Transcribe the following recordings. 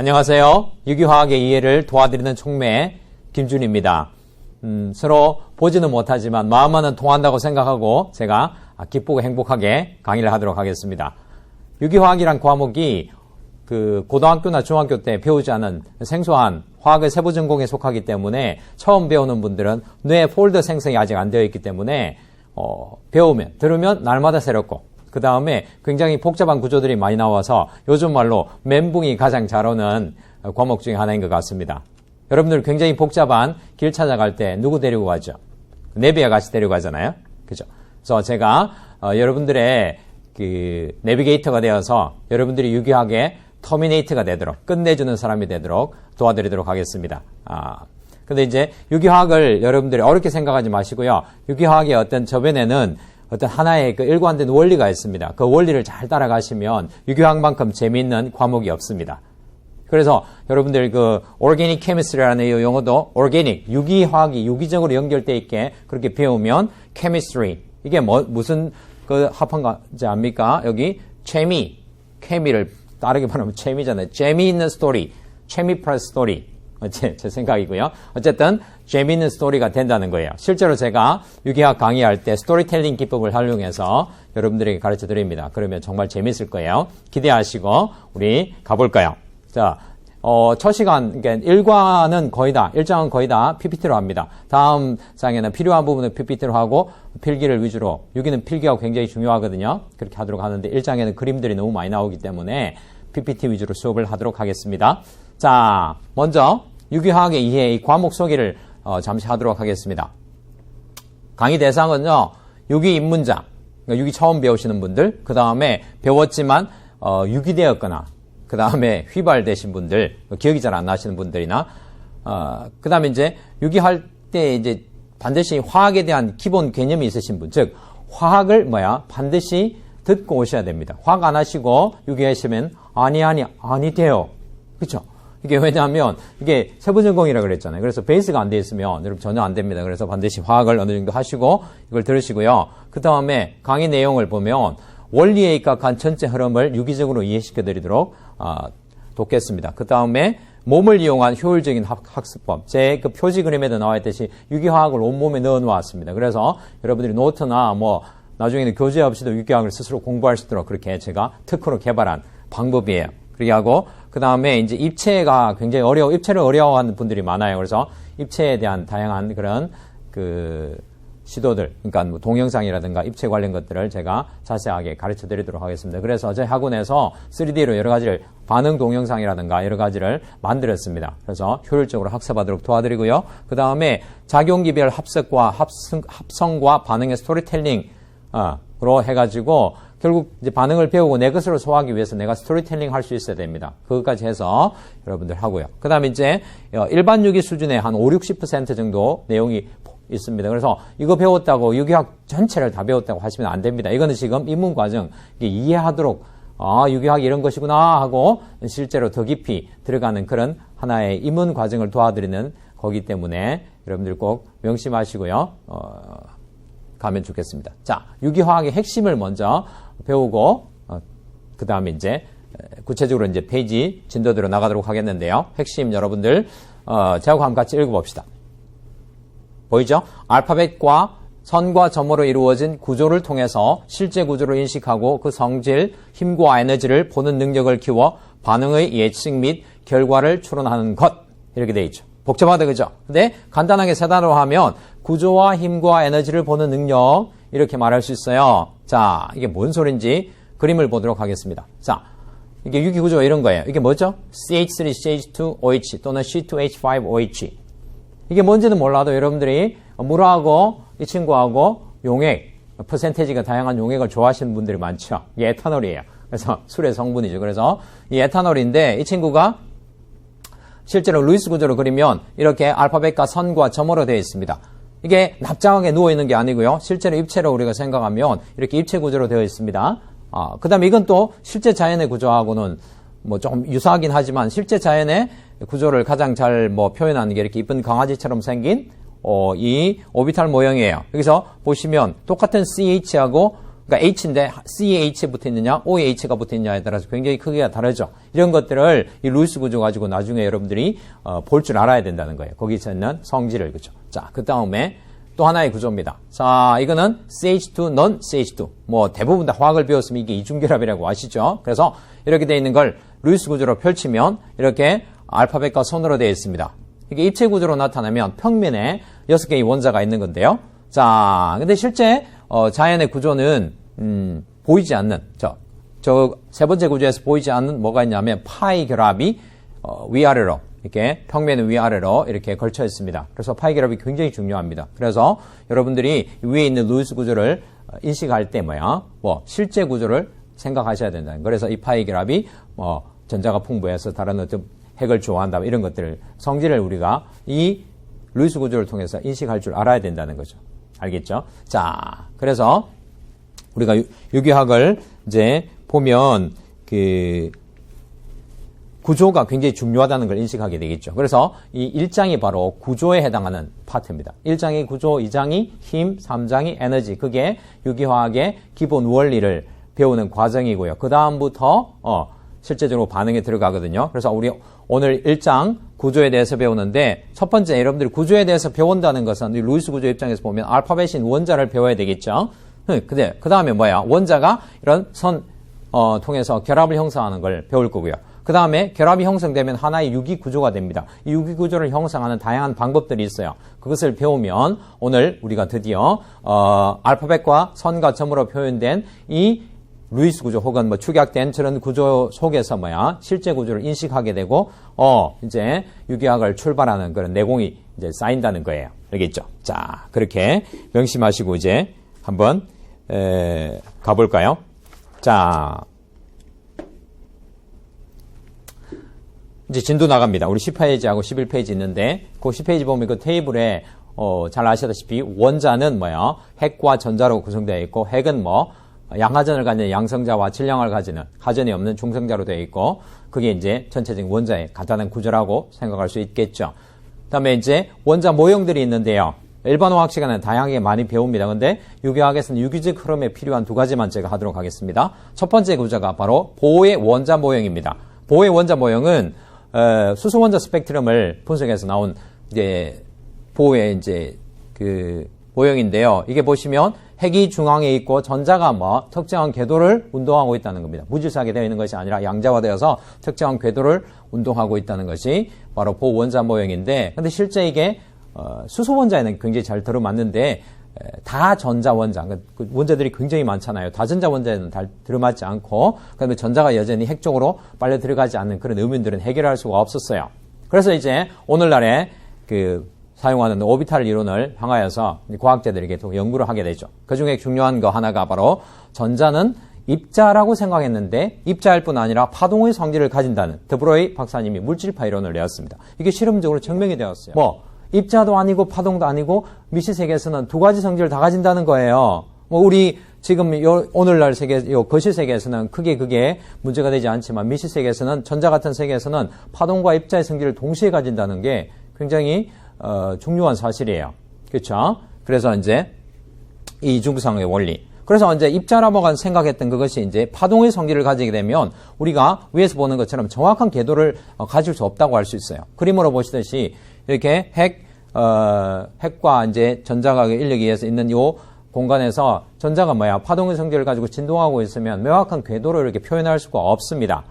안녕하세요. 유기화학의 이해를 도와드리는 총매 김준입니다. 음, 서로 보지는 못하지만 마음만은 통한다고 생각하고 제가 기쁘고 행복하게 강의를 하도록 하겠습니다. 유기화학이란 과목이 그 고등학교나 중학교 때 배우지 않은 생소한 화학의 세부 전공에 속하기 때문에 처음 배우는 분들은 뇌 폴더 생성이 아직 안 되어 있기 때문에 어, 배우면 들으면 날마다 새롭고 그 다음에 굉장히 복잡한 구조들이 많이 나와서 요즘 말로 멘붕이 가장 잘 오는 과목 중에 하나인 것 같습니다. 여러분들 굉장히 복잡한 길 찾아갈 때 누구 데리고 가죠? 네비와 같이 데리고 가잖아요. 그죠? 그래서 제가 어, 여러분들의 그 내비게이터가 되어서 여러분들이 유기하게 터미네이트가 되도록 끝내주는 사람이 되도록 도와드리도록 하겠습니다. 아, 근데 이제 유기화학을 여러분들이 어렵게 생각하지 마시고요. 유기화학의 어떤 저변에는 어떤 하나의 그 일관된 원리가 있습니다. 그 원리를 잘 따라가시면 유기화학만큼 재미있는 과목이 없습니다. 그래서 여러분들 그 organic chemistry라는 이 용어도 organic 유기화학이 유기적으로 연결돼 있게 그렇게 배우면 chemistry 이게 뭐 무슨 그 합한가지 압니까? 여기 재미 케미를 다르게 말하면 재미잖아요. 재미있는 스토리, 재미 플러스 스토리. 제, 제 생각이고요. 어쨌든 재미있는 스토리가 된다는 거예요. 실제로 제가 유기학 강의할 때 스토리텔링 기법을 활용해서 여러분들에게 가르쳐 드립니다. 그러면 정말 재밌을 거예요. 기대하시고 우리 가볼까요? 자, 어, 첫 시간, 그러니까 1과는 거의 다, 1장은 거의 다 PPT로 합니다. 다음 장에는 필요한 부분을 PPT로 하고 필기를 위주로, 여기는 필기가 굉장히 중요하거든요. 그렇게 하도록 하는데 1장에는 그림들이 너무 많이 나오기 때문에 PPT 위주로 수업을 하도록 하겠습니다. 자, 먼저 유기화학의 이해, 이 과목 소개를 어, 잠시 하도록 하겠습니다. 강의 대상은요, 유기 입문자, 그러니까 유기 처음 배우시는 분들, 그 다음에 배웠지만 어, 유기되었거나 그 다음에 휘발되신 분들, 기억이 잘 안 나시는 분들이나, 어, 그 다음에 이제 유기할 때 이제 반드시 화학에 대한 기본 개념이 있으신 분, 즉, 화학을 뭐야, 반드시 듣고 오셔야 됩니다. 화학 안 하시고 유기하시면, 아니, 아니, 아니 돼요. 그쵸? 이게 왜냐하면 이게 세부전공이라 그랬잖아요. 그래서 베이스가 안 돼 있으면 여러분 전혀 안 됩니다. 그래서 반드시 화학을 어느 정도 하시고 이걸 들으시고요. 그 다음에 강의 내용을 보면 원리에 입각한 전체 흐름을 유기적으로 이해시켜 드리도록 어, 돕겠습니다. 그 다음에 몸을 이용한 효율적인 학습법. 제 그 표지 그림에도 나와 있듯이 유기화학을 온몸에 넣어 놓았습니다. 그래서 여러분들이 노트나 뭐 나중에는 교재 없이도 유기화학을 스스로 공부할 수 있도록 그렇게 제가 특허로 개발한 방법이에요. 그렇게 하고 그 다음에 이제 입체가 굉장히 어려워 입체를 어려워하는 분들이 많아요. 그래서 입체에 대한 다양한 그런 그 시도들, 그러니까 뭐 동영상이라든가 입체 관련 것들을 제가 자세하게 가르쳐 드리도록 하겠습니다. 그래서 저희 학원에서 3D로 여러 가지를 반응 동영상이라든가 여러 가지를 만들었습니다. 그래서 효율적으로 학습하도록 도와드리고요. 그 다음에 작용기별 합성과 합성, 합성과 반응의 스토리텔링 으로 해가지고 결국 이제 반응을 배우고 내 것으로 소화하기 위해서 내가 스토리텔링 할 수 있어야 됩니다. 그것까지 해서 여러분들 하고요. 그 다음에 이제 일반 유기 수준의 한 5, 60% 정도 내용이 있습니다. 그래서 이거 배웠다고 유기학 전체를 다 배웠다고 하시면 안 됩니다. 이거는 지금 입문 과정 이해하도록 아 유기학 이런 것이구나 하고 실제로 더 깊이 들어가는 그런 하나의 입문 과정을 도와드리는 거기 때문에 여러분들 꼭 명심하시고요. 어, 가면 좋겠습니다. 자, 유기화학의 핵심을 먼저 배우고 어, 그 다음에 이제 구체적으로 이제 페이지 진도대로 나가도록 하겠는데요. 핵심 여러분들 어, 제하고 한번 같이 읽어봅시다. 보이죠? 알파벳과 선과 점으로 이루어진 구조를 통해서 실제 구조를 인식하고 그 성질, 힘과 에너지를 보는 능력을 키워 반응의 예측 및 결과를 추론하는 것. 이렇게 돼 있죠. 복잡하다, 그죠? 근데 간단하게 세 단어로 하면 구조와 힘과 에너지를 보는 능력. 이렇게 말할 수 있어요. 자, 이게 뭔 소린지 그림을 보도록 하겠습니다. 자, 이게 유기구조가 이런 거예요. 이게 뭐죠? CH3, CH2OH 또는 C2H5OH. 이게 뭔지는 몰라도 여러분들이 물하고 이 친구하고 용액, 퍼센테이지가 다양한 용액을 좋아하시는 분들이 많죠. 이게 에탄올이에요. 그래서 술의 성분이죠. 그래서 이 에탄올인데 이 친구가 실제로 루이스 구조로 그리면 이렇게 알파벳과 선과 점으로 되어 있습니다. 이게 납작하게 누워있는 게 아니고요. 실제로 입체로 우리가 생각하면 이렇게 입체 구조로 되어 있습니다. 아, 그 다음에 이건 또 실제 자연의 구조하고는 뭐좀 유사하긴 하지만 실제 자연의 구조를 가장 잘 뭐 표현하는 게 이렇게 이쁜 강아지처럼 생긴 어, 이 오비탈 모형이에요. 여기서 보시면 똑같은 CH하고 그러니까 H인데 CH에 붙어 있느냐, OH가 붙어 있느냐에 따라서 굉장히 크기가 다르죠. 이런 것들을 이 루이스 구조 가지고 나중에 여러분들이 어, 볼 줄 알아야 된다는 거예요. 거기서 있는 성질을 그죠. 자, 그 다음에 또 하나의 구조입니다. 자, 이거는 CH2, non CH2. 뭐 대부분 다 화학을 배웠으면 이게 이중결합이라고 아시죠? 그래서 이렇게 되어 있는 걸 루이스 구조로 펼치면 이렇게 알파벳과 선으로 되어 있습니다. 이게 입체 구조로 나타나면 평면에 6개의 원자가 있는 건데요. 자, 근데 실제 어, 자연의 구조는 음, 보이지 않는 저 저 세 번째 구조에서 보이지 않는 뭐가 있냐면 파이 결합이 어, 위아래로 이렇게 평면의 위아래로 이렇게 걸쳐 있습니다. 그래서 파이 결합이 굉장히 중요합니다. 그래서 여러분들이 위에 있는 루이스 구조를 어, 인식할 때 뭐야? 뭐 실제 구조를 생각하셔야 된다는. 그래서 이 파이 결합이 뭐 전자가 풍부해서 다른 어떤 핵을 좋아한다 이런 것들을 성질을 우리가 이 루이스 구조를 통해서 인식할 줄 알아야 된다는 거죠. 알겠죠? 자, 그래서 우리가 유- 유기학을 이제 보면 그 구조가 굉장히 중요하다는 걸 인식하게 되겠죠. 그래서 이 1장이 바로 구조에 해당하는 파트입니다. 1장이 구조, 2장이 힘, 3장이 에너지. 그게 유기화학의 기본 원리를 배우는 과정이고요. 그 다음부터 어, 실제적으로 반응에 들어가거든요. 그래서 우리 오늘 1장 구조에 대해서 배우는데 첫 번째 여러분들이 구조에 대해서 배운다는 것은 이 루이스 구조 입장에서 보면 알파벳인 원자를 배워야 되겠죠. 응, 근데 그 다음에 뭐야? 원자가 이런 선 어, 통해서 결합을 형성하는 걸 배울 거고요. 그 다음에 결합이 형성되면 하나의 유기 구조가 됩니다. 이 유기 구조를 형성하는 다양한 방법들이 있어요. 그것을 배우면 오늘 우리가 드디어 어, 알파벳과 선과 점으로 표현된 이 루이스 구조 혹은 뭐 축약된 저런 구조 속에서 뭐야 실제 구조를 인식하게 되고 어 이제 유기학을 출발하는 그런 내공이 이제 쌓인다는 거예요. 알겠죠? 자 그렇게 명심하시고 이제 한번 에, 가볼까요? 자 이제 진도 나갑니다. 우리 10페이지하고 11페이지 있는데 그 10페이지 보면 그 테이블에 어, 잘 아시다시피 원자는 뭐야 핵과 전자로 구성되어 있고 핵은 뭐 양하전을 가진 양성자와 질량을 가지는 하전이 없는 중성자로 되어 있고 그게 이제 전체적인 원자의 간단한 구조라고 생각할 수 있겠죠. 그다음에 이제 원자 모형들이 있는데요. 일반 화학 시간에 다양하게 많이 배웁니다. 근데 유기화학에서는 유기적 흐름에 필요한 두 가지만 제가 하도록 하겠습니다. 첫 번째 구조가 바로 보의 원자 모형입니다. 보의 원자 모형은 어, 수소 원자 스펙트럼을 분석해서 나온 이제 보의 이제 그 모형인데요. 이게 보시면 핵이 중앙에 있고 전자가 뭐 특정한 궤도를 운동하고 있다는 겁니다. 무질서하게 되어 있는 것이 아니라 양자화되어서 특정한 궤도를 운동하고 있다는 것이 바로 보원자 모형인데 근데 실제 이게 어, 수소 원자에는 굉장히 잘 들어맞는데 에, 다 전자 원자, 그러니까 그 원자들이 굉장히 많잖아요. 다 전자 원자에는 잘 들어맞지 않고, 그다음에 전자가 여전히 핵 쪽으로 빨려 들어가지 않는 그런 의문들은 해결할 수가 없었어요. 그래서 이제 오늘날에 그 사용하는 오비탈 이론을 향하여서 과학자들에게 또 연구를 하게 되죠. 그 중에 중요한 거 하나가 바로 전자는 입자라고 생각했는데 입자일 뿐 아니라 파동의 성질을 가진다는 드브로이 박사님이 물질파 이론을 내었습니다. 이게 실험적으로 증명이 되었어요. 뭐 입자도 아니고 파동도 아니고 미시 세계에서는 두 가지 성질을 다 가진다는 거예요. 뭐 우리 지금 요 오늘날 세계 요 거실 세계에서는 크게 그게 문제가 되지 않지만 미시 세계에서는 전자 같은 세계에서는 파동과 입자의 성질을 동시에 가진다는 게 굉장히 어, 중요한 사실이에요. 그렇죠? 그래서 이제 이 이중상의 원리. 그래서 이제 입자라고 생각했던 그것이 이제 파동의 성질을 가지게 되면 우리가 위에서 보는 것처럼 정확한 궤도를 어, 가질 수 없다고 할 수 있어요. 그림으로 보시듯이 이렇게 핵, 어, 핵과 이제 전자가 인력에 의해서 있는 요 공간에서 전자가 뭐야? 파동의 성질을 가지고 진동하고 있으면 명확한 궤도를 이렇게 표현할 수가 없습니다.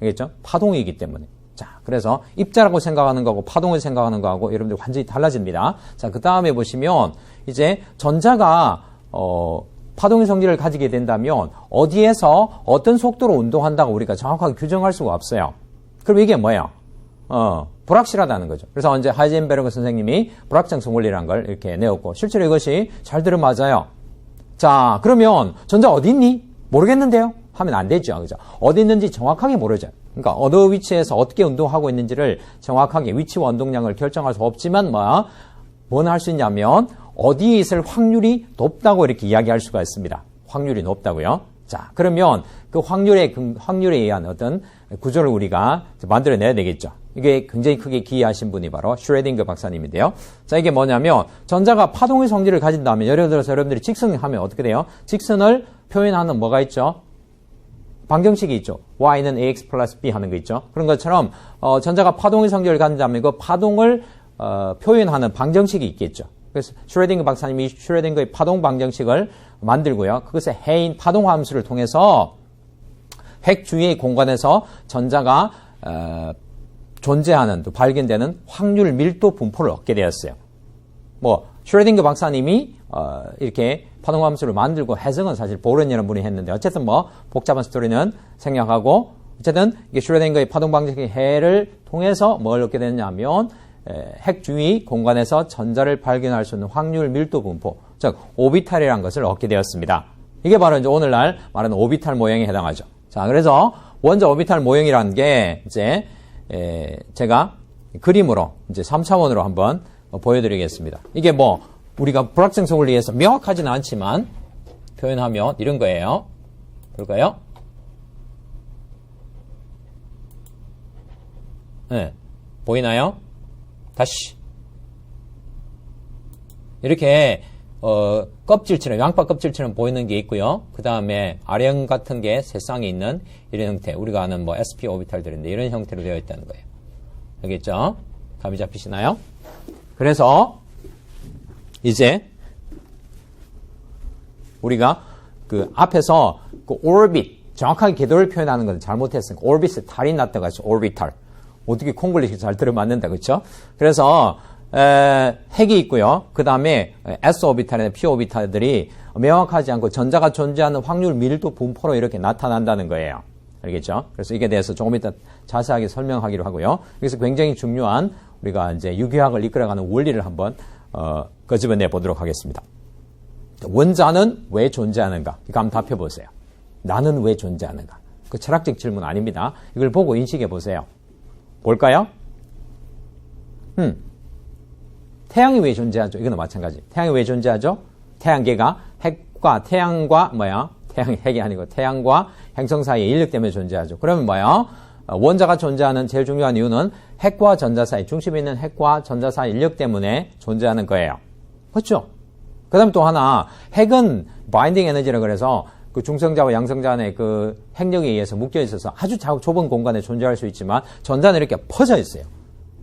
알겠죠? 파동이기 때문에. 자, 그래서 입자라고 생각하는 거하고 파동을 생각하는 거하고 여러분들 완전히 달라집니다. 자, 그 다음에 보시면 이제 전자가 어, 파동의 성질을 가지게 된다면 어디에서 어떤 속도로 운동한다고 우리가 정확하게 규정할 수가 없어요. 그럼 이게 뭐예요? 어, 불확실하다는 거죠. 그래서 언제 하이젠베르그 선생님이 불확정성 원리라는 걸 이렇게 내었고 실제로 이것이 잘 들어 맞아요. 자, 그러면 전자 어디 있니? 모르겠는데요? 하면 안 되죠. 그죠? 어디 있는지 정확하게 모르죠. 그러니까 어느 위치에서 어떻게 운동하고 있는지를 정확하게 위치와 운동량을 결정할 수 없지만 뭐, 뭐는 할 수 있냐면 어디에 있을 확률이 높다고 이렇게 이야기할 수가 있습니다. 확률이 높다고요. 자, 그러면 그 확률에, 그 확률에 의한 어떤 구조를 우리가 만들어내야 되겠죠. 이게 굉장히 크게 기여하신 분이 바로 슈레딩거 박사님인데요. 자, 이게 뭐냐면 전자가 파동의 성질을 가진다면 예를 들어서 여러분들이 직선하면 어떻게 돼요? 직선을 표현하는 뭐가 있죠? 방정식이 있죠. y는 ax 플러스 b 하는 거 있죠. 그런 것처럼 어, 전자가 파동의 성질을 가진다면 그 파동을 어, 표현하는 방정식이 있겠죠. 그래서 슈레딩거 박사님이 슈레딩거의 파동 방정식을 만들고요. 그것의 해인 파동 함수를 통해서 핵 주위의 공간에서 전자가 어, 존재하는 또 발견되는 확률 밀도 분포를 얻게 되었어요. 뭐 슈레딩거 박사님이 어, 이렇게 파동 함수를 만들고 해석은 사실 보른이라는 분이 했는데 어쨌든 뭐 복잡한 스토리는 생략하고 어쨌든 이게 슈레딩거의 파동 방정식의 해를 통해서 뭘 얻게 됐냐면 에, 핵 주위 공간에서 전자를 발견할 수 있는 확률 밀도 분포, 즉 오비탈이라는 것을 얻게 되었습니다. 이게 바로 이제 오늘날 말하는 오비탈 모형에 해당하죠. 자, 그래서 원자 오비탈 모형이라는 게 이제 에, 제가 그림으로 이제 3차원으로 한번 보여드리겠습니다. 이게 뭐 우리가 불확정성을 위해서 명확하지는 않지만 표현하면 이런 거예요. 볼까요? 네. 보이나요? 다시. 이렇게 어, 껍질처럼 양파 껍질처럼 보이는 게 있고요. 그 다음에 아령 같은 게 세상에 있는 이런 형태. 우리가 아는 뭐 sp 오비탈들인데 이런 형태로 되어 있다는 거예요. 알겠죠? 감이 잡히시나요? 그래서 이제 우리가 그 앞에서 그 orbit 정확하게 궤도를 표현하는 건 잘못했으니까 orbit에 탈이 났다가 orbital 어떻게 콩글리시 잘 들어맞는다 그렇죠? 그래서 에, 핵이 있고요. 그 다음에 s 오비탈이나 p 오비탈들이 명확하지 않고 전자가 존재하는 확률 밀도 분포로 이렇게 나타난다는 거예요. 알겠죠? 그래서 이게 대해서 조금 이따 자세하게 설명하기로 하고요. 그래서 굉장히 중요한 우리가 이제 유기학을 이끌어가는 원리를 한번 어, 끄집어내 보도록 하겠습니다. 원자는 왜 존재하는가? 이거 한번 답해 보세요. 나는 왜 존재하는가? 그 철학적 질문 아닙니다. 이걸 보고 인식해 보세요. 뭘까요? 음. 태양이 왜 존재하죠? 이거는 마찬가지. 태양이 왜 존재하죠? 태양계가 핵과 태양과 뭐야? 태양 핵이 아니고 태양과 행성 사이의 인력 때문에 존재하죠. 그러면 뭐야? 원자가 존재하는 제일 중요한 이유는 핵과 전자 사이, 중심에 있는 핵과 전자 사이 인력 때문에 존재하는 거예요. 그렇죠? 그 다음 또 하나, 핵은 바인딩 에너지라 그래서 그 중성자와 양성자 안에 그 핵력에 의해서 묶여 있어서 아주 좁은 공간에 존재할 수 있지만 전자는 이렇게 퍼져 있어요.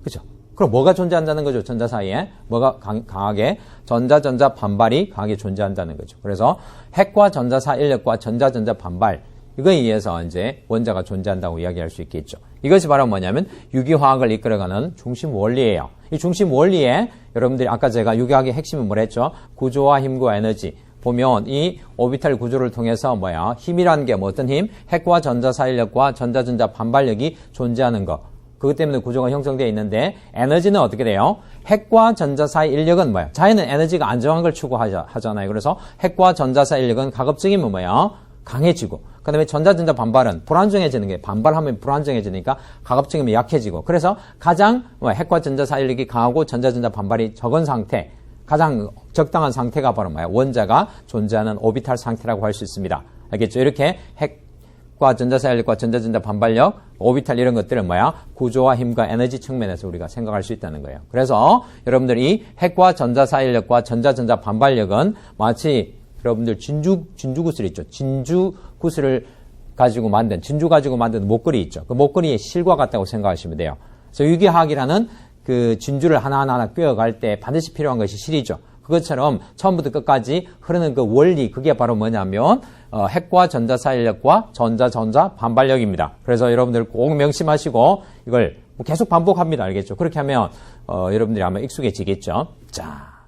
그렇죠? 그럼 뭐가 존재한다는 거죠? 전자 사이에 뭐가 강, 하게 전자 전자 반발이 강하게 존재한다는 거죠. 그래서 핵과 전자 사이 인력과 전자 전자 반발 이거에 의해서 이제 원자가 존재한다고 이야기할 수 있겠죠. 이것이 바로 뭐냐면 유기화학을 이끌어가는 중심 원리예요. 이 중심 원리에 여러분들이 아까 제가 유기화학의 핵심은 뭐랬죠? 구조와 힘과 에너지. 보면 이 오비탈 구조를 통해서 뭐야 힘이라는 게뭐 어떤 힘? 핵과 전자 사이력과 전자 전자 반발력이 존재하는 것. 그것 때문에 구조가 형성되어 있는데 에너지는 어떻게 돼요? 핵과 전자 사이 인력은 뭐야? 자연은 에너지가 안정한 걸 추구하잖아요. 그래서 핵과 전자 사이 인력은 가급적이면 뭐야? 강해지고 그 다음에 전자전자 반발은 불안정해지는 게 반발하면 불안정해지니까 가급적이면 약해지고 그래서 가장 뭐 핵과 전자 사이 인력이 강하고 전자전자 반발이 적은 상태 가장 적당한 상태가 바로 뭐야? 원자가 존재하는 오비탈 상태라고 할 수 있습니다. 알겠죠? 이렇게 핵과 전자사이력과 전자전자 반발력, 오비탈 이런 것들은 뭐야? 구조와 힘과 에너지 측면에서 우리가 생각할 수 있다는 거예요. 그래서 여러분들이 핵과 전자사이력과 전자전자 반발력은 마치 여러분들 진주 진주 구슬 있죠. 진주 구슬을 가지고 만든 진주 가지고 만든 목걸이 있죠. 그 목걸이의 실과 같다고 생각하시면 돼요. 그래서 유기화학이라는 그 진주를 하나하나 하나 꿰어갈 때 반드시 필요한 것이 실이죠. 그것처럼 처음부터 끝까지 흐르는 그 원리 그게 바로 뭐냐면 어, 핵과 전자 사이력과 전자 전자 반발력입니다. 그래서 여러분들 꼭 명심하시고 이걸 계속 반복합니다. 알겠죠? 그렇게 하면 어, 여러분들이 아마 익숙해지겠죠. 자.